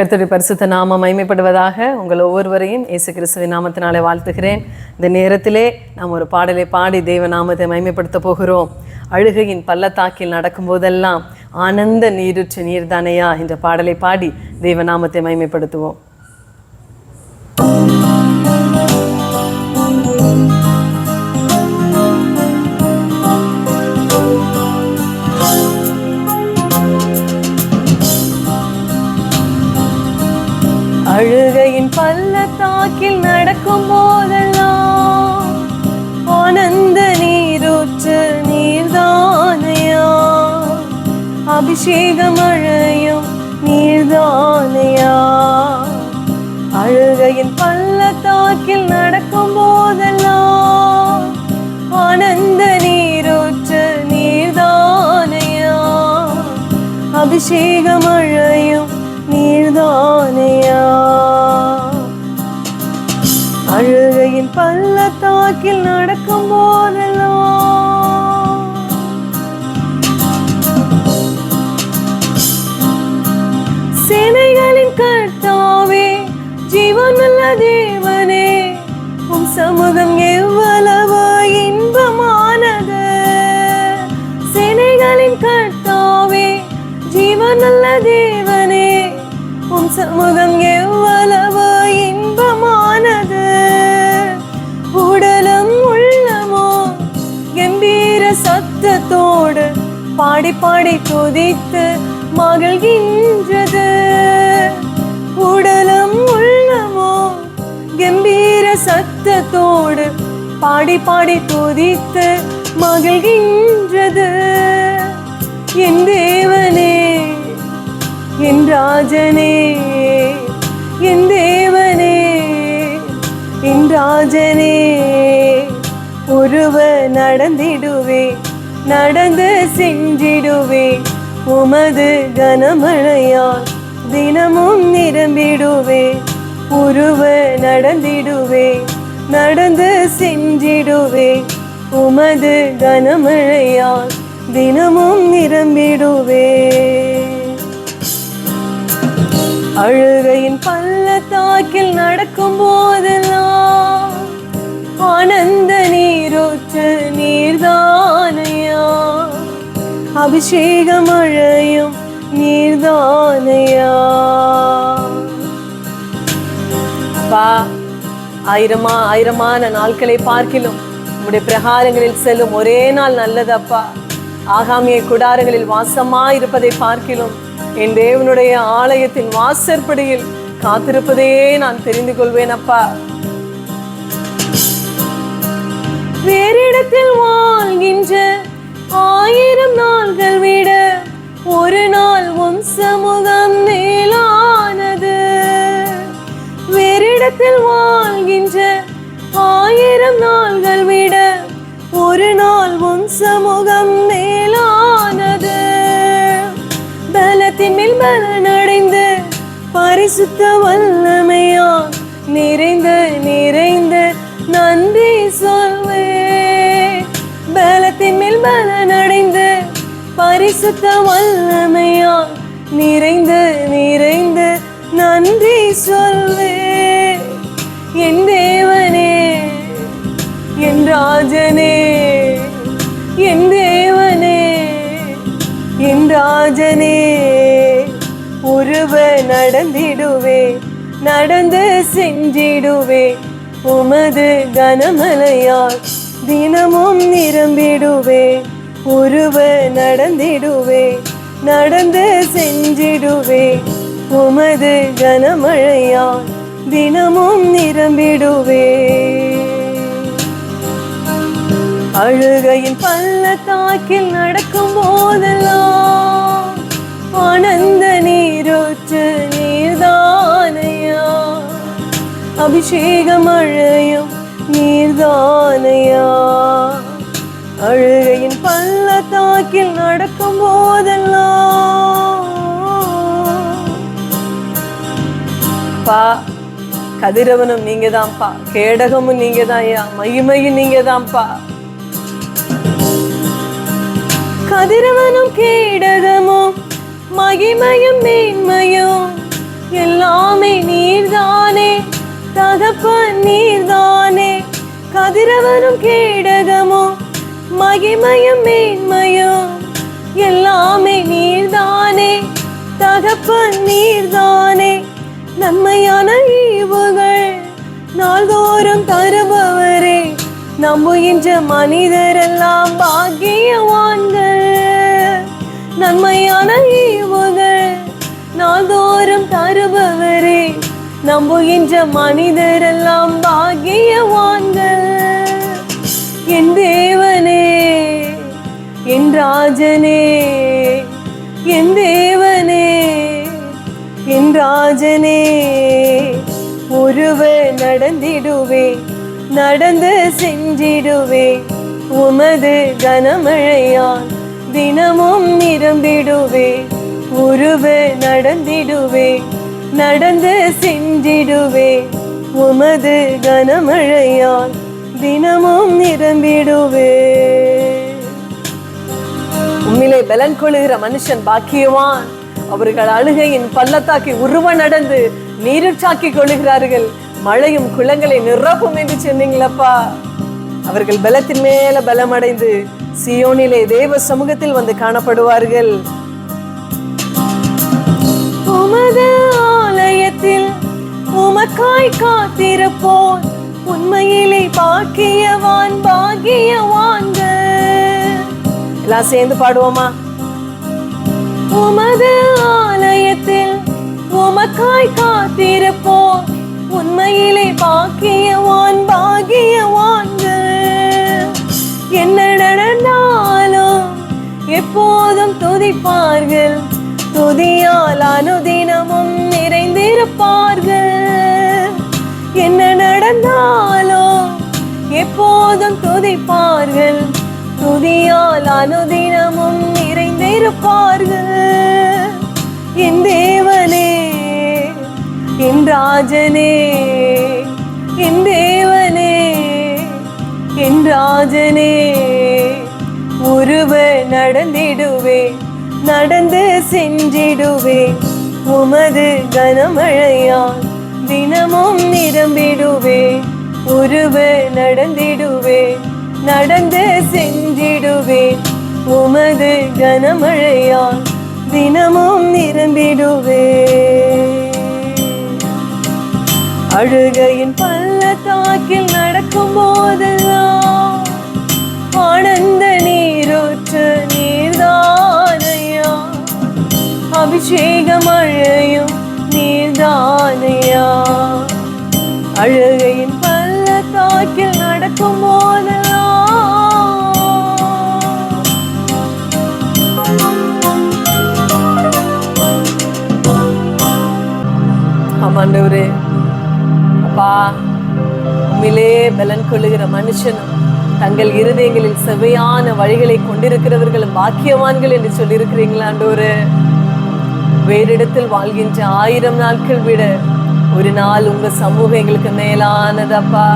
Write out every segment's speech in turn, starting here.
கர்த்தருடைய பரிசுத்த நாம மைமைப்படுவதாக உங்கள் ஒவ்வொருவரையும் இயேசு கிறிஸ்துவின் நாமத்தினாலே வாழ்த்துகிறேன். இந்த நேரத்திலே நாம் ஒரு பாடலை பாடி தேவ நாமத்தை மைமைப்படுத்த போகிறோம். அழுகையின் பள்ளத்தாக்கில் நடக்கும்போதெல்லாம் ஆனந்த நீருற்று நீர்தானையா என்ற பாடலை பாடி தேவ நாமத்தை மைமைப்படுத்துவோம் அபிஷேக மழையும் நீர்தானையா அழுகையின் பள்ளத்தாக்கில் நடக்கும் போதெல்லாம் ஆனந்த நீரூற்று நீர்தானையா அபிஷேக மழையும் நீர்தானையா அழுகையின் பள்ளத்தாக்கில் நடக்கும் போதெல்லாம் ஜீவனுள்ள தேவனே உம் சமூகம் எவ்வளவோ இன்பமானது. சேனைகளின் கர்த்தாவே ஜீவனுள்ள தேவனே உம் சமூகம் எவ்வளவோ இன்பமானது. உடலும் உள்ளமோ கம்பீர சத்தத்தோடு பாடி பாடி துதித்து மகிழ்கின்றது. சத்தத்தோடு பாடி பாடி துதித்து மகிழ்கின்றது. என் தேவனே என் ராஜனே என் தேவனே என் ராஜனே ஒருவ நடந்திடுவே நடந்து சென்றிடுவே உமது கனமழையால் தினமும் நிரம்பிடுவே உருவ நடந்திடுவே நடந்து சென்றிடுவே. உமது கனமழையால் தினமும் நிரம்பிடுவே. அழுகையின் பள்ளத்தாக்கில் நடக்கும் போதெல்லாம் ஆனந்த நீரூற்று நீர்தானையா? அபிஷேக மழையும் நீர்தானையா? வா. ஆயிரமா ஆயிரமான நாட்களை பார்க்கிலும் உம்முடைய பிரகாரங்களில் செல்லும் ஒரே நாள் நல்லது அப்பா. ஆகாமிய குடாரங்களில் வாசமா இருப்பதை பார்க்கிலும் என் தேவனுடைய ஆலயத்தின் வாசற்படியில் காத்திருப்பதே நான் தெரிந்து கொள்வேன் அப்பா. வேறிடத்தில் வாழ்கின்ற ஆயிரம் நாள்கள் விட ஒரு நாள் உன் சமூகம் உலகத்தில் வாழ்கின்ற ஆயிரம் நாள்கள் விட ஒரு நாள் உன் சமூகம் மேலானது. பலத்தின் மேல் பலனடைந்து பரிசுத்த வல்லமையா நிறைந்து நிறைந்து நன்றி சொல்வே பலத்தின் மேல் பலனடைந்து பரிசுத்த வல்லமையா நிறைந்து நிறைந்து நன்றி சொல்வே என் தேவனே என் ராஜனே என் தேவனே என் ராஜனே ஒருவ நடந்திடுவே நடந்து செஞ்சிடுவே உமது கனமலையால் தினமும் நிரம்பிடுவே ஒருவ நடந்திடுவே நடந்து செஞ்சிடுவே உமது கனமழையால் தினமும் நிரம்பிடுவே. அழுகையின் பள்ளத்தாக்கில் நடக்கும் போதெல்லாம் ஆனந்த நீரோற்று நீர்தானையா? அபிஷேகம் அழையும் நீர்தானையா? அழுகையின் பள்ளத்தாக்கில் நடக்கும் போதெல்லாம் பா கதிரவனும் நீங்க தான்ப்பா கேடகமும் நீங்க தான் ஐயா. மகிமையும் நீங்க தான்ப்பா கதிரவனும் கேடகமும் மகிமையும் மேன்மையும் எல்லாமே நீர்தானே. தகப்ப நீர்தானே. கதிரவனும் கேடகமும் மகிமையும் மேன்மையும் எல்லாமே நீர்தானே. தகப்ப நீர்தானே. நன்மையான ஈவுகள். நாள்தோறும் தருபவரே நம்புகின்ற மனிதரெல்லாம் பாக்கியவான்கள். நன்மையான ஈவுகள் நாள்தோறும் தருபவரே நம்புகின்ற மனிதரெல்லாம் பாக்கியவான்கள். என் தேவனே என் ராஜனே என் தேவ ராஜனே ஒருவர் நடந்திடுவே நடந்து செஞ்சிடுவே உமது கனமழையால் தினமும் நிரம்பிடுவே ஒருவர் நடந்திடுவே நடந்து செஞ்சிடுவே உமது கனமழையால் தினமும் நிரம்பிடுவே. உண்மையிலே பலன் கொள்ளுகிற மனுஷன் பாக்கியவான். அவர்கள் அழுகையின் பள்ளத்தாக்கி உருவ நடந்து நீருற்றாக்கி கொள்ளுகிறார்கள். மழையும் குளங்களை நிரப்பும் என்று சொன்னீங்களப்பா. அவர்கள் பலத்தின் மேல பலமடைந்து சியோனிலே தேவ சமூகத்தில் வந்து காணப்படுவார்கள். உமது ஆலயத்தில் உமக்காய் காத்திருப்போன் உண்மையிலே பாக்கியவான் பாக்கியவான்கள். எல்லாம் சேர்ந்து பாடுவோமா? உமது ஆலயத்தில் உமக்காய் காத்திருப்போம். உண்மையிலே பாக்கியவான் பாக்கியவான்கள். என்ன நடந்தாலும் எப்போதும் துதிப்பார்கள். துதியால் அனுதினமும் நிறைந்திருப்பார்கள். என்ன நடந்தாலும் எப்போதும் துதிப்பார்கள். துதியால் அனுதினமும் இருப்பார்கள். என் தேவனே என் ராஜனே என் தேவனே என் ராஜனே ஒருவ நடந்திடுவே நடந்து சென்றிடுவே உமது கனமழையால் தினமும் நிரம்பிடுவே உருவ நடந்திடுவே நடந்து சென்றிடுவே உமது கனமழையால் தினமும் நிரம்பிடுவே அழுகையின் பள்ளத்தாக்கில் நடக்கும் போதெல்லாம் ஆனந்த நீரூற்று நீர்தானையா? அபிஷேக மழையும் நீர்தானையா? அழுகையின் பள்ளத்தாக்கில் நடக்கும் போதெல்லாம் ஆமாண்டவரே அப்பா உண்மையிலே பலன் கொள்ளுகிற மனுஷனும் தங்கள் இருதயங்களில் செவையான வழிகளை கொண்டிருக்கிறவர்களும் பாக்கியவான்கள் என்று சொல்லியிருக்கிறீங்களா ஆண்டவரே? வேறிடத்தில் வாழ்கின்ற ஆயிரம் நாட்கள் விட ஒரு நாள் உங்க சமூகம் எங்களுக்கு மேலானதப்பா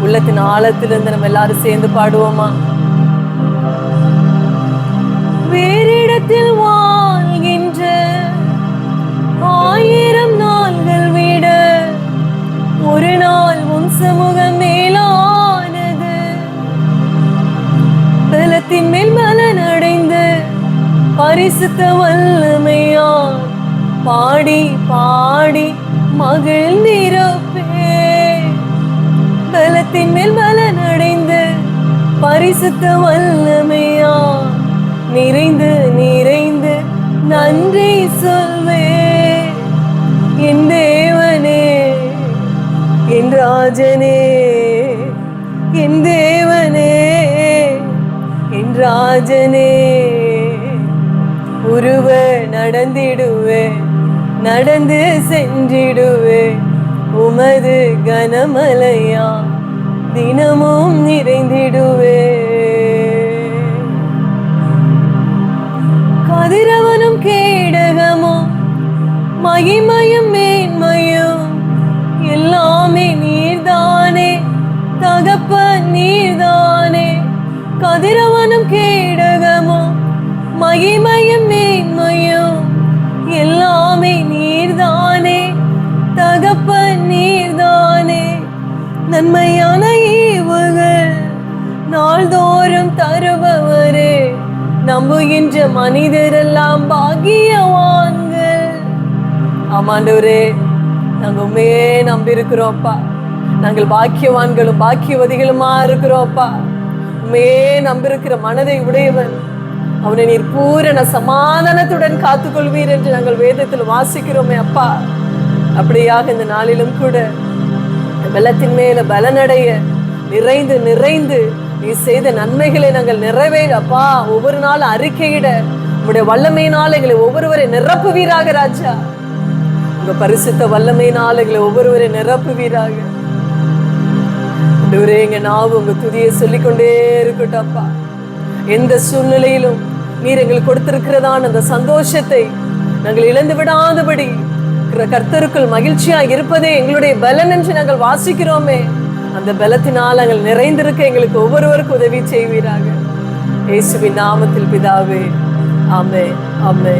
உள்ளத்தின் ஆழத்திலிருந்து நம்ம எல்லாரும் சேர்ந்து பாடுவோமா? வேறிடத்தில் வா பரிசுத்த வல்லமையால் பாடி பாடி மகிழ்ந்திருப்பே பலத்தின் மேல் பலன் அடைந்து பரிசுத்த வல்லமையால் நிறைந்து நிறைந்து நன்றி சொல்வே. என் தேவனே என் ராஜனே என் தேவனே என் ராஜனே. உருவ நடந்திடுவே நடந்து சென்றிடுவே. உமது கனமலையா தினமும் நிறைந்திடுவே. கதிரவனும் கேடகமும் மகிமையும் மேன்மையும் எல்லாமே நீ நன்மையான ஈவுகள் நாள்தோறும் தருபவரே. நம்புகின்ற மனிதரெல்லாம் பாகியவான்கள் ஆமாண்டவரே நாங்க உண்மையே நம்பி நாங்கள் பாக்கியவான்களும் பாக்கியவதிகளுமா இருக்கிறோப்பா உண்மையே நம்பியிருக்கிற மனதை உடையவன் அவனை நீர் பூரண சமாதானத்துடன் காத்துக்கொள்வீர் என்று நாங்கள் வேதத்தில் வாசிக்கிறோமே அப்பா. அப்படியாக இந்த நாளிலும் கூட வெள்ளத்தின் மேல பலனடைய நிறைந்து நிறைந்து நீ செய்த நன்மைகளை நாங்கள் நிறைவேறப்பா ஒவ்வொரு நாளும் அறிக்கையிட உங்களுடைய வல்லமையினால் எங்களை ஒவ்வொருவரை நிரப்புவீராக ராஜா. உங்க பரிசுத்த வல்லமையினால் எங்களை ஒவ்வொருவரை நிரப்புவீராக. ஆண்டவரே எங்க நாவு உங்க துதியை சொல்லிக்கொண்டே கொண்டே அப்பா. எந்த சூழ்நிலையிலும் நீர் எங்களுக்கு கொடுத்திருக்கிறதான அந்த சந்தோஷத்தை நாங்கள் இழந்து விடாதபடி இருக்கிற கர்த்தருக்குள் மகிழ்ச்சியா இருப்பதே எங்களுடைய பலன் என்று நாங்கள் வாசிக்கிறோமே. அந்த பலத்தினால் நாங்கள் நிறைந்திருக்க எங்களுக்கு ஒவ்வொருவருக்கும் உதவி செய்வீராக. இயேசுவின் நாமத்தில் பிதாவே. ஆமே ஆமே